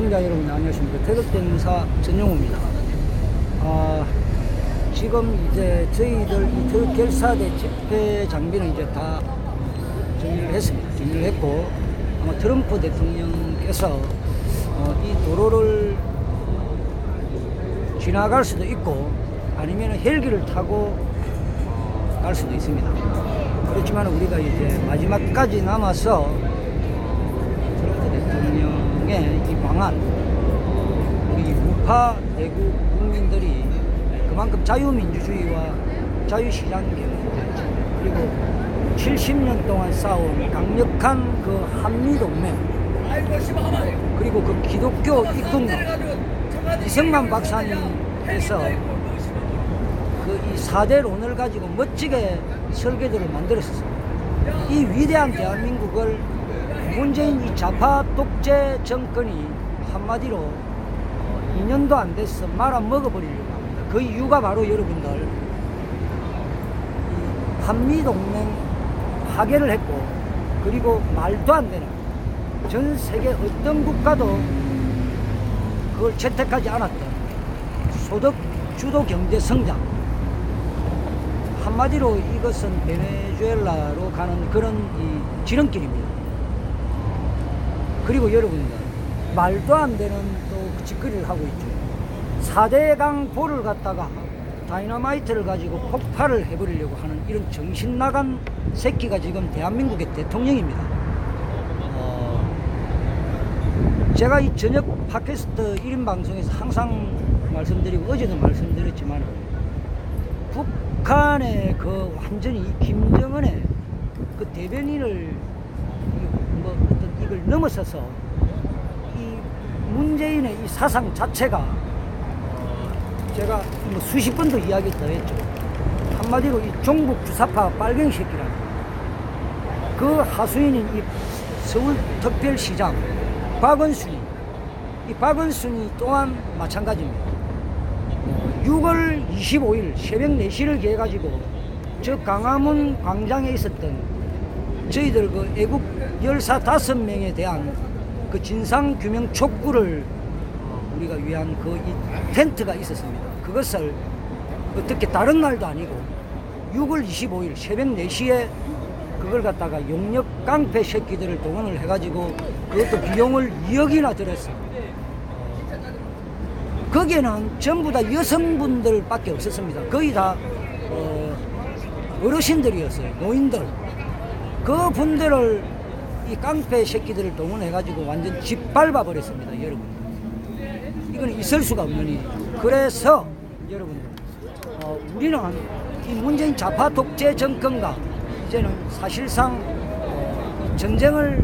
시청자 여러분 안녕하십니까 태극대명사 전용호입니다. 아, 지금 이제 저희들 결사대 집회 장비는 이제 다 정리를 했습니다. 정리를 했고 아마 트럼프 대통령께서 어, 이 도로를 지나갈 수도 있고 아니면 헬기를 타고 어, 갈 수도 있습니다. 그렇지만 우리가 이제 마지막까지 남아서 대통령의 이 방안, 어, 우리 우파 대구 국민들이 그만큼 자유민주주의와 자유시장 경제 그리고 70년 동안 쌓아온 강력한 그 한미동맹 그리고 그 기독교 입국론 이승만 박사님께서 그이 4대론을 가지고 멋지게 설계도를 만들었었어요. 이 위대한 대한민국을 문재인 이 좌파 독재 정권이 한마디로 어, 2년도 안 돼서 말아 먹어버리려고 합니다. 그 이유가 바로 여러분들 이 한미 동맹 파괴를 했고 그리고 말도 안 되는 전 세계 어떤 국가도 그걸 채택하지 않았던 소득 주도 경제 성장 한마디로 이것은 베네수엘라로 가는 그런 이 지름길입니다. 그리고 여러분들 말도 안 되는 또그 짓거리를 하고 있죠. 4대강 보를 갖다가 다이너마이트를 가지고 폭발을 해버리려고 하는 이런 정신 나간 새끼가 지금 대한민국의 대통령입니다. 어, 제가 이 저녁 팟캐스트 1인 방송에서 항상 말씀드리고 어제도 말씀드렸지만 북한의 그 완전히 이 김정은의 그 대변인을 이걸 넘어서서 이 문재인의 이 사상 자체가 어, 제가 뭐 수십 번도 이야기 더 했죠. 한마디로 이 종북 주사파 빨갱이 새끼라. 그 하수인인 이 서울 특별시장 박원순이 이 박원순이 또한 마찬가지입니다. 6월 25일 새벽 4시를 기해 가지고 저 강화문 광장에 있었던 저희들 그 애국 열사 다섯 명에 대한 그 진상 규명 촉구를 어, 우리가 위한 그 이 텐트가 있었습니다. 그것을 어떻게 다른 날도 아니고 6월 25일 새벽 4시에 그걸 갖다가 용역 깡패 새끼들을 동원을 해가지고 그것도 비용을 2억이나 들었어요. 거기에는 전부 다 여성분들밖에 없었습니다. 거의 다 어, 어르신들이었어요. 노인들. 그 분들을 이 깡패 새끼들을 동원해가지고 완전 짓밟아 버렸습니다, 여러분. 이건 있을 수가 없는 일. 그래서 여러분들, 어, 우리는 이 문재인 좌파 독재 정권과 이제는 사실상 어, 이 전쟁을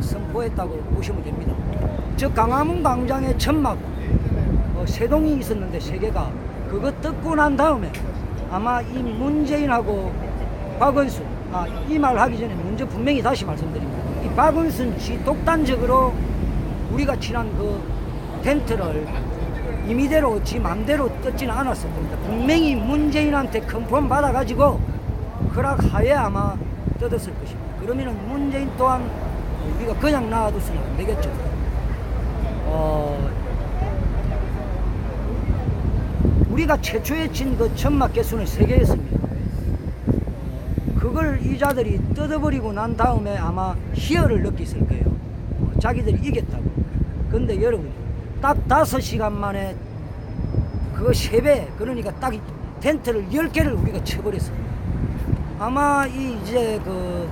선포했다고 보시면 됩니다. 저 강화문 광장의 천막 어, 세 동이 있었는데 세 개가 그거 뜯고 난 다음에 아마 이 문재인하고 박원순 아, 이말 하기 전에 먼저 분명히 다시 말씀드립니다. 이 박원순 씨 독단적으로 우리가 친한 그 텐트를 임의대로 지 맘대로 뜯지는 않았을 겁니다. 분명히 문재인한테 컨펌 받아가지고 허락하에 아마 뜯었을 것입니다. 그러면은 문재인 또한 우리가 그냥 놔두서는 안 되겠죠. 어, 우리가 최초에 친 그 천막 개수는 세 개였습니다. 그걸 이자들이 뜯어버리고 난 다음에 아마 희열을 느꼈을 거예요. 어, 자기들이 이겼다고. 근데 여러분, 딱 다섯 시간 만에 그거 세 배, 그러니까 딱이 텐트를 열 개를 우리가 쳐버렸습니다. 아마 이 이제 그,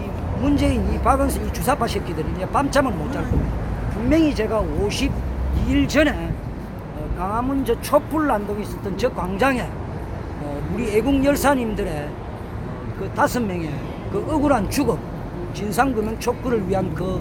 이 문재인, 이 박은순, 이 주사파 새끼들이 이제 밤잠을 못 잘 겁니다. 분명히 제가 52일 전에 어, 강화문 저 촛불 난동이 있었던 저 광장에 어, 우리 애국 열사님들의 어, 그 다섯 명의 그 억울한 죽음, 진상규명 촉구를 위한 그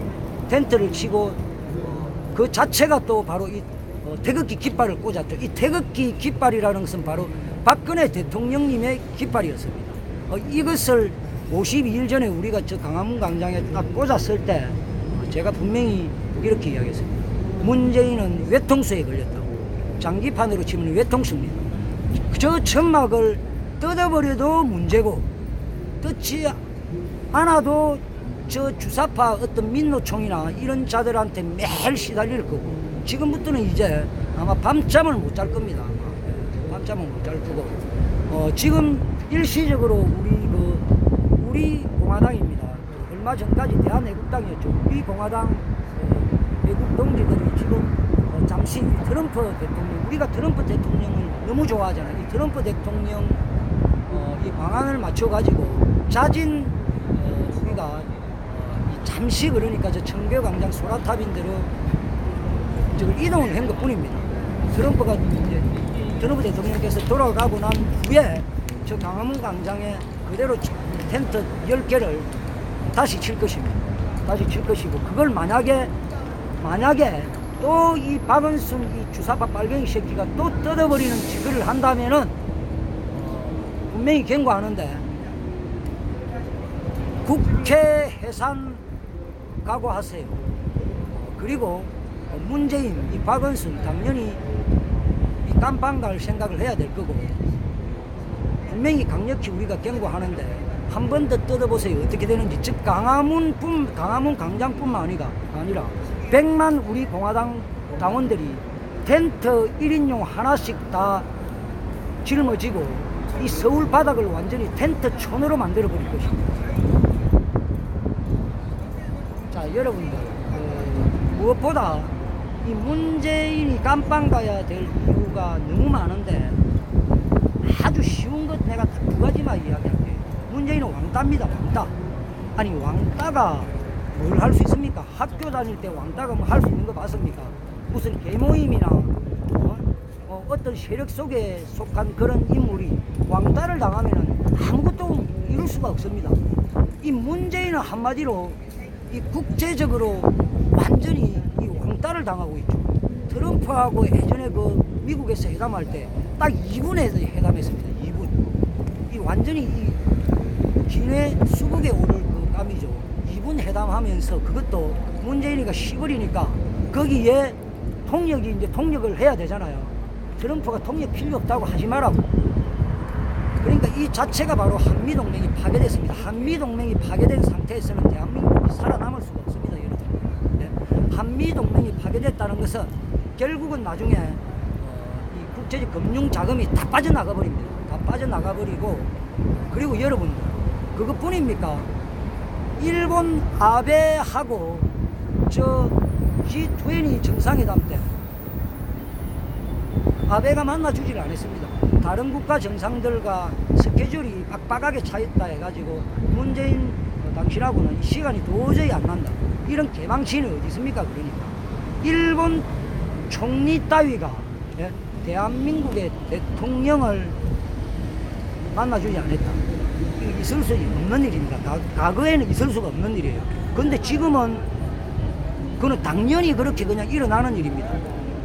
텐트를 치고 어, 그 자체가 또 바로 이 어, 태극기 깃발을 꽂았죠. 이 태극기 깃발이라는 것은 바로 박근혜 대통령님의 깃발이었습니다. 어, 이것을 52일 전에 우리가 저 강화문 광장에 딱 꽂았을 때 어, 제가 분명히 이렇게 이야기했습니다. 문재인은 외통수에 걸렸다고. 장기판으로 치면 외통수입니다. 저 천막을 뜯어버려도 문제고 뜯지 않아도 저 주사파 어떤 민노총이나 이런 자들한테 매일 시달릴 거고 지금부터는 이제 아마 밤잠을 못 잘 겁니다. 아마. 예, 밤잠을 못 잘 거고 어, 지금 일시적으로 우리 그 우리 공화당입니다. 그 얼마 전까지 대한애국당이었죠. 우리 공화당 어, 외국 동지들이 지금 어, 잠시 트럼프 대통령 우리가 트럼프 대통령을 너무 좋아하잖아요. 이 트럼프 대통령 어, 이 방안을 맞춰 가지고 자진 어, 우리가 어, 이 잠시 그러니까 저 청계광장 소라탑인대로 지금 이동을 한 것뿐입니다. 트럼프가 이제 트럼프 대통령께서 돌아가고 난 후에 저 강화문 광장에 그대로 텐트 10개를 다시 칠 것입니다. 다시 칠 것이고 그걸 만약에 만약에 또 이 박은순 이 주사파 빨갱이 새끼가 또 뜯어버리는 짓을 한다면은 어, 분명히 경고하는데 국회 해산 각오하세요. 어, 그리고 어, 문재인, 이 박은순 당연히 이 깜빵 갈 생각을 해야 될 거고 분명히 강력히 우리가 경고하는데 한 번 더 뜯어보세요. 어떻게 되는지. 즉 강화문 뿐 강화문 광장뿐만 아니라 아니라 100만 우리 공화당 당원들이 텐트 1인용 하나씩 다 짊어지고 이 서울 바닥을 완전히 텐트 촌으로 만들어 버릴 것입니다. 자, 여러분들 어, 무엇보다 이 문재인이 깜빵 가야 될 이유가 너무 많은데 아주 쉬운 것 내가 딱두 가지만 이야기할게요. 문재인은 왕따입니다, 왕따. 아니 왕따가 뭘 할 수 있습니까? 학교 다닐 때 왕따가 뭐 할 수 있는 거 봤습니까? 무슨 개모임이나 어? 어, 어떤 세력 속에 속한 그런 인물이 왕따를 당하면 아무것도 이룰 수가 없습니다. 이 문재인은 한마디로 이 국제적으로 완전히 이 왕따를 당하고 있죠. 트럼프하고 예전에 그 미국에서 회담할 때 딱 2분에서 회담했습니다. 2분. 이 완전히 이 기내 수국에 오를 그 감이죠. 2분 회담하면서 그것도 문재인이가 시골이니까 거기에 통역이 이제 통역을 해야 되잖아요. 트럼프가 통역 필요 없다고 하지 말라고. 그러니까 이 자체가 바로 한미동맹이 파괴됐습니다. 한미동맹이 파괴된 상태에서는 대한민국이 살아남을 수가 없습니다, 여러분. 네. 한미동맹이 파괴됐다는 것은 결국은 나중에 어, 이 국제적 금융 자금이 다 빠져나가 버립니다. 다 빠져나가 버리고 그리고 여러분들 그것뿐입니까? 일본 아베하고 저 G20 정상회담 때 아베가 만나주지를 않았습니다. 다른 국가 정상들과 스케줄이 빡빡하게 차있다 해가지고 문재인 어, 당신하고는 시간이 도저히 안 난다. 이런 개망신이 어디 있습니까? 그러니까. 일본 총리 따위가 예? 대한민국의 대통령을 만나주지 않았다. 있을 수 없는 일입니다. 가- 과거에는 있을 수가 없는 일이에요. 근데 지금은 그는 당연히 그렇게 그냥 일어나는 일입니다.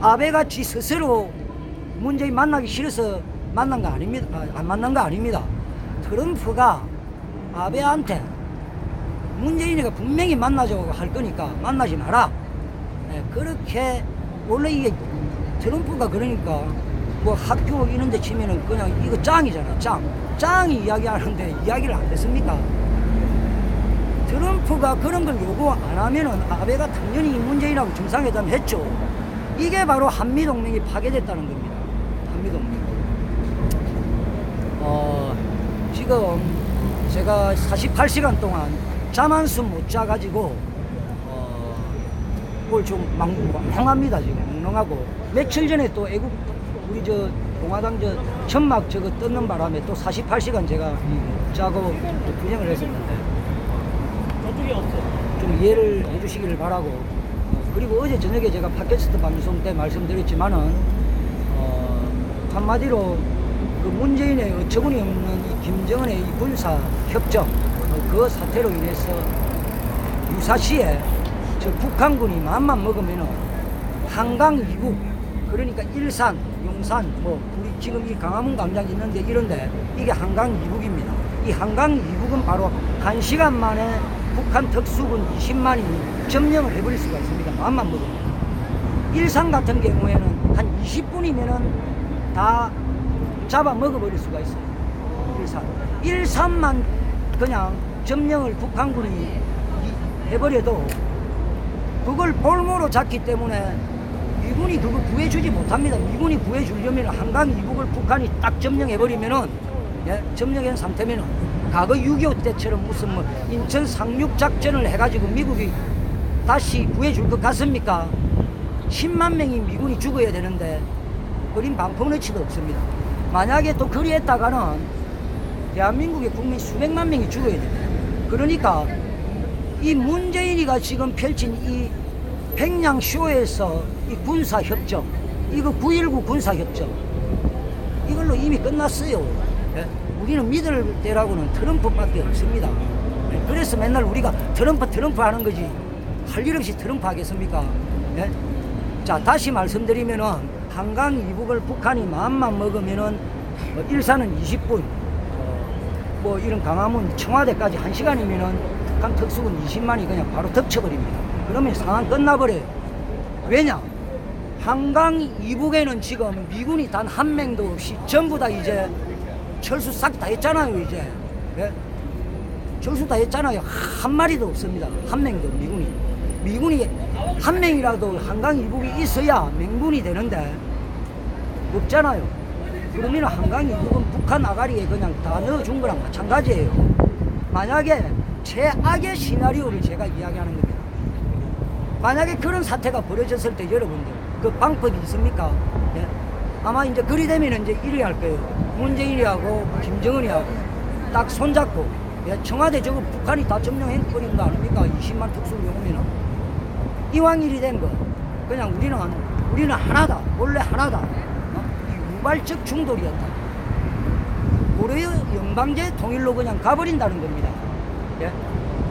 아베같이 스스로 문재인 만나기 싫어서 만난 거 아닙니다. 아, 안 만난 거 아닙니다. 트럼프가 아베한테 문재인이가 분명히 만나자고 할 거니까 만나지 마라. 예, 그렇게 원래 이게 트럼프가 그러니까 뭐 학교 이런 데 치면은 그냥 이거 짱이잖아 짱 짱이 이야기하는데 이야기를 안 했습니까 트럼프가 그런 걸 요구 안 하면은 아베가 당연히 문재인하고 정상회담 했죠 이게 바로 한미동맹이 파괴됐다는 겁니다 한미동맹 어 지금 제가 48시간 동안 잠 한숨 못 자가지고 어, 뭘좀 멍멍합니다 지금. 멍멍하고. 며칠 전에 또 애국 우리 저 공화당 저 천막 저거 뜯는 바람에 또 48시간 제가 자고 또 분양을 했었는데. 좀 이해를 해주시기를 바라고. 어, 그리고 어제 저녁에 제가 팟캐스트 방송 때 말씀드렸지만은 어, 한마디로 그 문재인의 어처구니 없는 이 김정은의 이 군사 협정 어, 그 사태로 인해서 유사시에 저 북한군이 맘만 먹으면은 한강 이국 그러니까 일산, 용산 뭐 우리 지금 이 강화문 광장 있는데 이런데 이게 한강 이국입니다. 이 한강 이국은 바로 한 시간 만에 북한 특수군 20만이 점령을 해버릴 수가 있습니다. 맘만 먹으면. 일산 같은 경우에는 한 20분이면은 다 잡아 먹어버릴 수가 있어요. 일산. 일산만 그냥 점령을 북한군이 해버려도 그걸 볼모로 잡기 때문에 미군이 그거 구해주지 못합니다. 미군이 구해주려면 한강 이북을 북한이 딱 점령해버리면은 예, 점령한 상태면은 과거 6.25 때처럼 무슨 뭐 인천 상륙 작전을 해가지고 미국이 다시 구해줄 것 같습니까? 10만 명이 미군이 죽어야 되는데 그린 방풍너치도 없습니다. 만약에 또 그리했다가는 대한민국의 국민 수백만 명이 죽어야 됩니다. 그러니까 이 문재인이가 지금 펼친 이 백냥 쇼에서 이 군사 협정, 이거 9.19 군사 협정, 이걸로 이미 끝났어요. 예? 우리는 믿을 때라고는 트럼프밖에 없습니다. 예? 그래서 맨날 우리가 트럼프 트럼프 하는 거지 할 일 없이 트럼프 하겠습니까? 예? 자 다시 말씀드리면은 한강 이북을 북한이 마음만 먹으면은 뭐 일산은 20분, 어, 뭐 이런 강화문 청와대까지 1 시간이면은 북한 특수군 20만이 그냥 바로 덮쳐버립니다. 그러면 상황 끝나버려요. 왜냐? 한강 이북에는 지금 미군이 단 한 명도 없이 전부 다 이제 철수 싹 다 했잖아요, 이제. 예? 철수 다 했잖아요. 한 마리도 없습니다. 한 명도 미군이. 미군이 한 명이라도 한강 이북이 있어야 맹군이 되는데 없잖아요. 그러면 한강 이북은 북한 아가리에 그냥 다 넣어준 거랑 마찬가지예요. 만약에 최악의 시나리오를 제가 이야기하는 겁니다. 만약에 그런 사태가 벌어졌을 때 여러분들 그 방법이 있습니까? 예? 아마 이제 그리 되면 이제 이래 할 거예요. 문재인이하고 김정은이하고 딱 손잡고 예? 청와대 저거 북한이 다 점령해 버린 거 아닙니까? 20만 특수를 오면은 이왕 일이 된 거 그냥 우리는 우리는 하나다 원래 하나다 우발적 충돌이었다. 고려 영방제 통일로 그냥 가버린다는 겁니다. 예?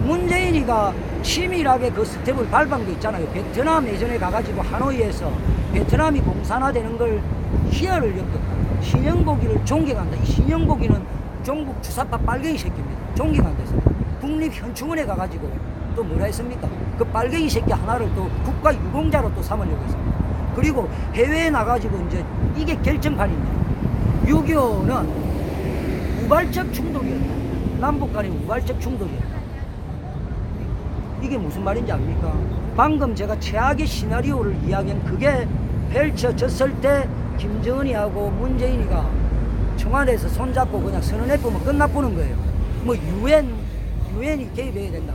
문재인이가 치밀하게 그 스텝을 밟은 게 있잖아요. 베트남 예전에 가가지고 하노이에서 베트남이 공산화되는 걸 희열을 느꼈다. 신영복이를 존경한다. 이 신영복이는 종북 주사파 빨갱이 새끼입니다. 존경한다서 국립현충원에 가가지고 또 뭐라 했습니까? 그 빨갱이 새끼 하나를 또 국가 유공자로 또 삼으려고 했습니다. 그리고 해외에 나가지고 이제 이게 결정판입니다. 6.25는 우발적 충돌이었다. 남북 간의 우발적 충돌이었다. 이게 무슨 말인지 압니까? 방금 제가 최악의 시나리오를 이야기한 그게 펼쳐졌을 때 김정은이하고 문재인이가 청와대에서 손잡고 그냥 선언해 보면 끝나보는 거예요. 뭐 유엔 유엔이 개입해야 된다.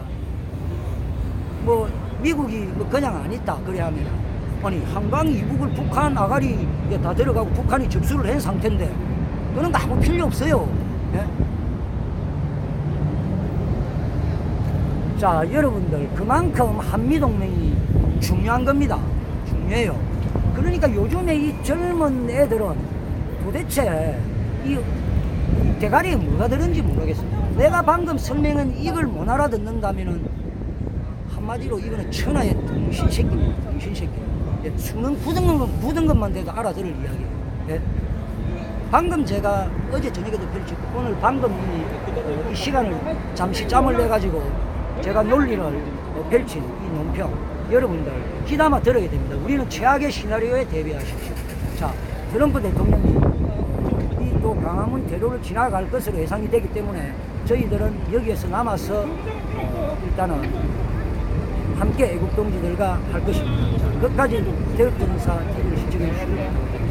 뭐 미국이 뭐 그냥 안 있다 그래 하면 아니 한강 이북을 북한 아가리에 다 들어가고 북한이 접수를 한 상태인데 그런 거 아무 필요 없어요. 예? 자, 여러분들, 그만큼 한미동맹이 중요한 겁니다. 중요해요. 그러니까 요즘에 이 젊은 애들은 도대체 이 대가리에 뭐가 들은지 모르겠습니다. 내가 방금 설명한 이걸 못 알아듣는다면은 한마디로 이거는 천하의 정신 새끼입니다. 정신 새끼. 예, 수능 굳은 것만 돼도 알아들을 이야기예요. 예? 방금 제가 어제 저녁에도 펼쳤고 오늘 방금 이, 이 시간을 잠시 짬을 내 가지고 제가 논리를 어, 펼친 이 논평 여러분들 귀담아 들어야 됩니다. 우리는 최악의 시나리오에 대비하십시오. 자, 트럼프 대통령이 이또 강화문 대로를 지나갈 것으로 예상이 되기 때문에 저희들은 여기에서 남아서 어, 일단은 함께 애국 동지들과 할 것입니다. 자, 끝까지 TV를 시청해 바랍니다.